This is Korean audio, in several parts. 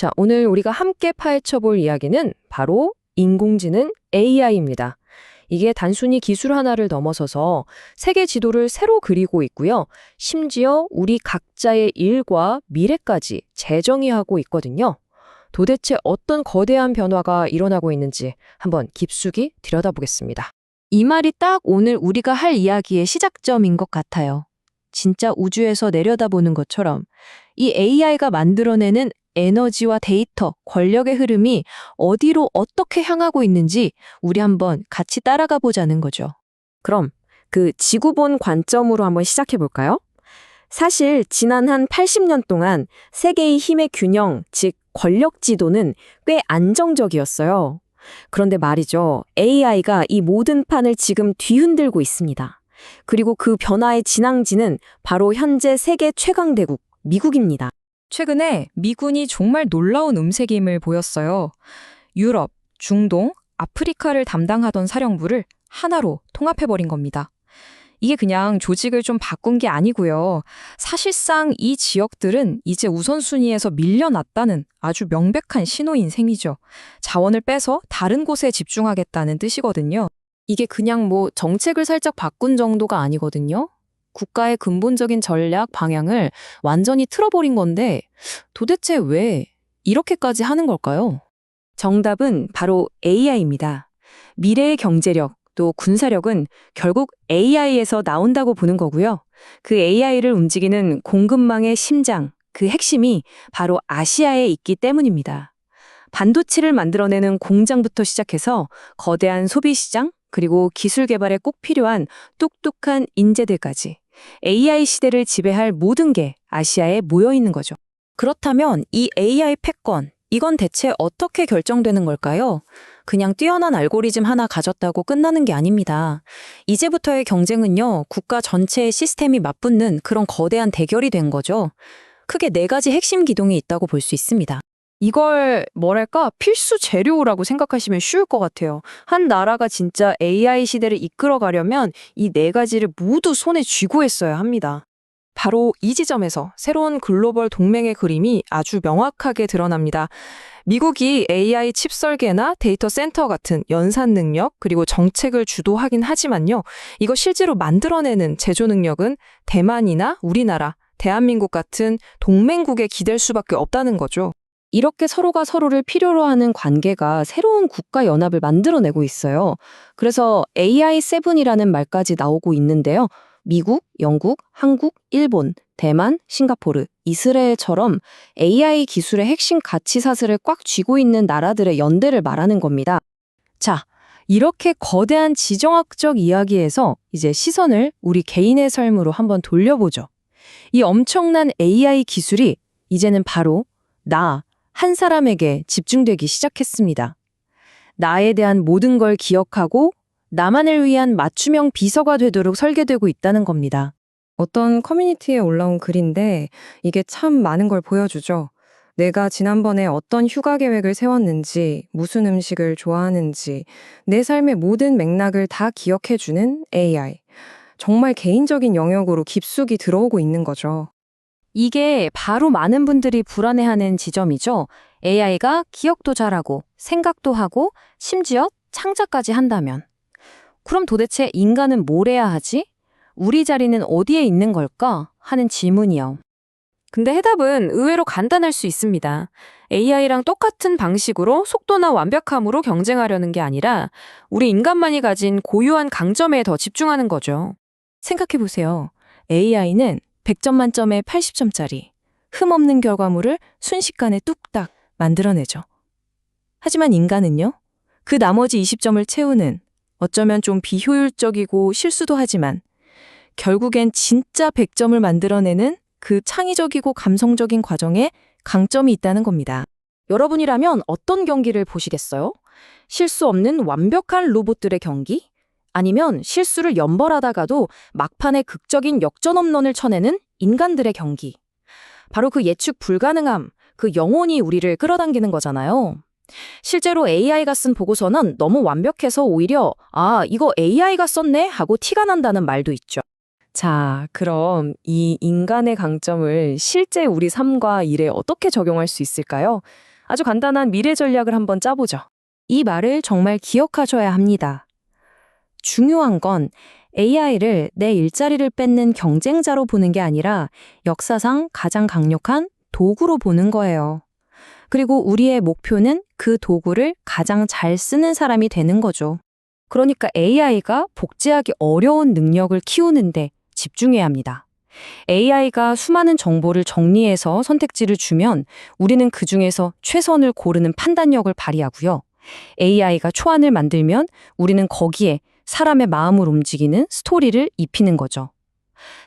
자, 오늘 우리가 함께 파헤쳐 볼 이야기는 바로 인공지능 AI입니다. 이게 단순히 기술 하나를 넘어서서 세계 지도를 새로 그리고 있고요. 심지어 우리 각자의 일과 미래까지 재정의하고 있거든요. 도대체 어떤 거대한 변화가 일어나고 있는지 한번 깊숙이 들여다보겠습니다. 이 말이 딱 오늘 우리가 할 이야기의 시작점인 것 같아요. 진짜 우주에서 내려다보는 것처럼 이 AI가 만들어내는 에너지와 데이터, 권력의 흐름이 어디로 어떻게 향하고 있는지 우리 한번 같이 따라가 보자는 거죠. 그럼 그 지구본 관점으로 한번 시작해 볼까요? 사실 지난 한 80년 동안 세계의 힘의 균형, 즉 권력 지도는 꽤 안정적이었어요. 그런데 말이죠. AI가 이 모든 판을 지금 뒤흔들고 있습니다. 그리고 그 변화의 진앙지는 바로 현재 세계 최강 대국 미국입니다. 최근에 미군이 정말 놀라운 음색임을 보였어요. 유럽, 중동, 아프리카를 담당하던 사령부를 하나로 통합해버린 겁니다. 이게 그냥 조직을 좀 바꾼 게 아니고요. 사실상 이 지역들은 이제 우선순위에서 밀려났다는 아주 명백한 신호인 셈이죠. 자원을 빼서 다른 곳에 집중하겠다는 뜻이거든요. 이게 그냥 뭐 정책을 살짝 바꾼 정도가 아니거든요. 국가의 근본적인 전략 방향을 완전히 틀어버린 건데 도대체 왜 이렇게까지 하는 걸까요? 정답은 바로 AI입니다. 미래의 경제력 또 군사력은 결국 AI에서 나온다고 보는 거고요. 그 AI를 움직이는 공급망의 심장, 그 핵심이 바로 아시아에 있기 때문입니다. 반도체를 만들어내는 공장부터 시작해서 거대한 소비 시장, 그리고 기술 개발에 꼭 필요한 똑똑한 인재들까지 AI 시대를 지배할 모든 게 아시아에 모여 있는 거죠. 그렇다면 이 AI 패권, 이건 대체 어떻게 결정되는 걸까요? 그냥 뛰어난 알고리즘 하나 가졌다고 끝나는 게 아닙니다. 이제부터의 경쟁은요, 국가 전체의 시스템이 맞붙는 그런 거대한 대결이 된 거죠. 크게 네 가지 핵심 기동이 있다고 볼 수 있습니다. 이걸 뭐랄까 필수 재료라고 생각하시면 쉬울 것 같아요. 한 나라가 진짜 AI 시대를 이끌어가려면 이 네 가지를 모두 손에 쥐고 했어야 합니다. 바로 이 지점에서 새로운 글로벌 동맹의 그림이 아주 명확하게 드러납니다. 미국이 AI 칩 설계나 데이터 센터 같은 연산 능력 그리고 정책을 주도하긴 하지만요. 이거 실제로 만들어내는 제조 능력은 대만이나 우리나라, 대한민국 같은 동맹국에 기댈 수밖에 없다는 거죠. 이렇게 서로가 서로를 필요로 하는 관계가 새로운 국가 연합을 만들어내고 있어요. 그래서 AI7이라는 말까지 나오고 있는데요. 미국, 영국, 한국, 일본, 대만, 싱가포르, 이스라엘처럼 AI 기술의 핵심 가치 사슬을 꽉 쥐고 있는 나라들의 연대를 말하는 겁니다. 자, 이렇게 거대한 지정학적 이야기에서 이제 시선을 우리 개인의 삶으로 한번 돌려보죠. 이 엄청난 AI 기술이 이제는 바로 나, 한 사람에게 집중되기 시작했습니다. 나에 대한 모든 걸 기억하고 나만을 위한 맞춤형 비서가 되도록 설계되고 있다는 겁니다. 어떤 커뮤니티에 올라온 글인데 이게 참 많은 걸 보여주죠. 내가 지난번에 어떤 휴가 계획을 세웠는지, 무슨 음식을 좋아하는지, 내 삶의 모든 맥락을 다 기억해주는 AI. 정말 개인적인 영역으로 깊숙이 들어오고 있는 거죠. 이게 바로 많은 분들이 불안해하는 지점이죠. AI가 기억도 잘하고 생각도 하고 심지어 창작까지 한다면. 그럼 도대체 인간은 뭘 해야 하지? 우리 자리는 어디에 있는 걸까? 하는 질문이요. 근데 해답은 의외로 간단할 수 있습니다. AI랑 똑같은 방식으로 속도나 완벽함으로 경쟁하려는 게 아니라 우리 인간만이 가진 고유한 강점에 더 집중하는 거죠. 생각해보세요. AI는 100점 만점에 80점짜리 흠없는 결과물을 순식간에 뚝딱 만들어내죠. 하지만 인간은요? 그 나머지 20점을 채우는 어쩌면 좀 비효율적이고 실수도 하지만 결국엔 진짜 100점을 만들어내는 그 창의적이고 감성적인 과정에 강점이 있다는 겁니다. 여러분이라면 어떤 경기를 보시겠어요? 실수 없는 완벽한 로봇들의 경기? 아니면 실수를 연벌하다가도 막판에 극적인 역전 홈런을 쳐내는 인간들의 경기? 바로 그 예측 불가능함, 그 영혼이 우리를 끌어당기는 거잖아요. 실제로 AI가 쓴 보고서는 너무 완벽해서 오히려 아, 이거 AI가 썼네 하고 티가 난다는 말도 있죠. 자, 그럼 이 인간의 강점을 실제 우리 삶과 일에 어떻게 적용할 수 있을까요? 아주 간단한 미래 전략을 한번 짜보죠. 이 말을 정말 기억하셔야 합니다. 중요한 건 AI를 내 일자리를 뺏는 경쟁자로 보는 게 아니라 역사상 가장 강력한 도구로 보는 거예요. 그리고 우리의 목표는 그 도구를 가장 잘 쓰는 사람이 되는 거죠. 그러니까 AI가 복제하기 어려운 능력을 키우는데 집중해야 합니다. AI가 수많은 정보를 정리해서 선택지를 주면 우리는 그 중에서 최선을 고르는 판단력을 발휘하고요. AI가 초안을 만들면 우리는 거기에 사람의 마음을 움직이는 스토리를 입히는 거죠.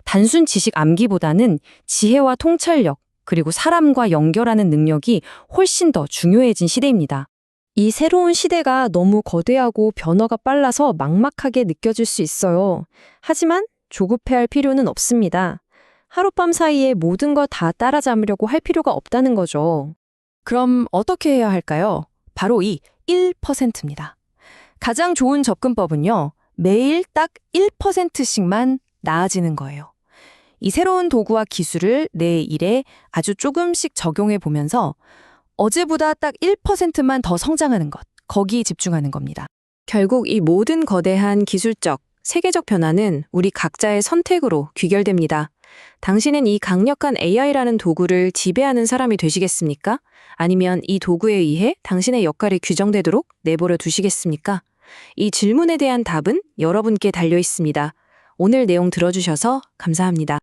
단순 지식 암기보다는 지혜와 통찰력, 그리고 사람과 연결하는 능력이 훨씬 더 중요해진 시대입니다. 이 새로운 시대가 너무 거대하고 변화가 빨라서 막막하게 느껴질 수 있어요. 하지만 조급해할 필요는 없습니다. 하룻밤 사이에 모든 걸 다 따라잡으려고 할 필요가 없다는 거죠. 그럼 어떻게 해야 할까요? 바로 이 1%입니다. 가장 좋은 접근법은요, 매일 딱 1%씩만 나아지는 거예요. 이 새로운 도구와 기술을 내 일에 아주 조금씩 적용해 보면서 어제보다 딱 1%만 더 성장하는 것, 거기에 집중하는 겁니다. 결국 이 모든 거대한 기술적, 세계적 변화는 우리 각자의 선택으로 귀결됩니다. 당신은 이 강력한 AI라는 도구를 지배하는 사람이 되시겠습니까? 아니면 이 도구에 의해 당신의 역할이 규정되도록 내버려 두시겠습니까? 이 질문에 대한 답은 여러분께 달려 있습니다. 오늘 내용 들어주셔서 감사합니다.